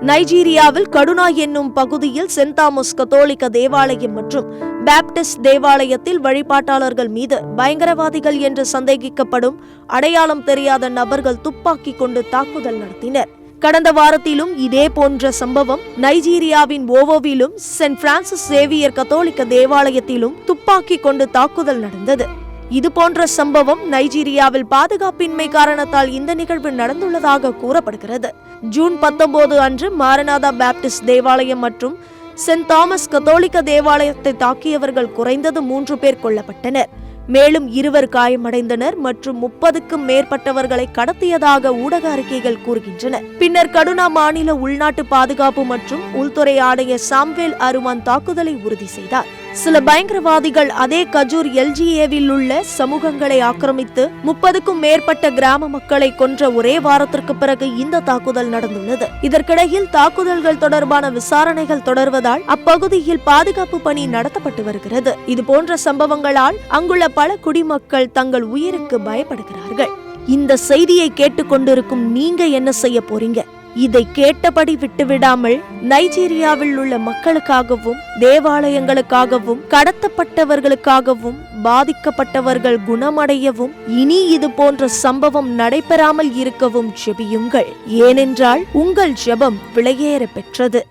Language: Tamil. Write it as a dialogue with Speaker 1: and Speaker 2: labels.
Speaker 1: நைஜீரியாவில் கடுனா என்னும் பகுதியில் சென்தாமஸ் கத்தோலிக்க தேவாலயம் மற்றும் பேப்டிஸ்ட் தேவாலயத்தில் வழிபாட்டாளர்கள் மீது பயங்கரவாதிகள் என்று சந்தேகிக்கப்படும் அடையாளம் தெரியாத நபர்கள் துப்பாக்கி கொண்டு தாக்குதல் நடத்தினர். கடந்த வாரத்திலும் இதே போன்ற சம்பவம் நைஜீரியாவின் ஓவோவிலும் சென்ட் பிரான்சிஸ் சேவியர் கத்தோலிக்க தேவாலயத்திலும் துப்பாக்கி கொண்டு தாக்குதல் நடந்தது. இது போன்ற சம்பவம் நைஜீரியாவில் பாதுகாப்பின்மை காரணத்தால் இந்த நிகழ்வு நடந்துள்ளதாக கூறப்படுகிறது. ஜூன் பத்தொன்பது அன்று மாரநாதா பேப்டிஸ்ட் தேவாலயம் மற்றும் சென்ட் தாமஸ் கத்தோலிக்க தேவாலயத்தை தாக்கியவர்கள் குறைந்தது மூன்று பேர் கொல்லப்பட்டனர். மேலும் இருவர் காயமடைந்தனர் மற்றும் முப்பதுக்கும் மேற்பட்டவர்களை கடத்தியதாக ஊடக அறிக்கைகள் கூறுகின்றன. பின்னர் கடுனா மாநில உள்நாட்டு பாதுகாப்பு மற்றும் உள்துறை ஆணையர் சாம்வேல் அருமான் தாக்குதலை உறுதி செய்தார். சில பயங்கரவாதிகள் அதே கஜூர் எல்ஜிஏவில் உள்ள சமூகங்களை ஆக்கிரமித்து முப்பதுக்கும் மேற்பட்ட கிராம மக்களை கொன்ற ஒரே வாரத்திற்கு பிறகு இந்த தாக்குதல் நடந்துள்ளது. இதற்கிடையில் தாக்குதல்கள் தொடர்பான விசாரணைகள் தொடர்வதால் அப்பகுதியில் பாதுகாப்பு பணி நடத்தப்பட்டு வருகிறது. இது போன்ற சம்பவங்களால் அங்குள்ள பல குடிமக்கள் தங்கள் உயிருக்கு பயப்படுகிறார்கள். இந்த செய்தியை கேட்டுக்கொண்டிருக்கும் நீங்க என்ன செய்ய போறீங்க? இதை கேட்டபடி விட்டுவிடாமல் நைஜீரியாவில் உள்ள மக்களுக்காகவும் தேவாலயங்களுக்காகவும் கடத்தப்பட்டவர்களுக்காகவும் பாதிக்கப்பட்டவர்கள் குணமடையவும் இனி இது போன்ற சம்பவம் நடைபெறாமல் இருக்கவும் ஜெபியுங்கள் ஏனென்றால் உங்கள் ஜெபம் விலையேற பெற்றது.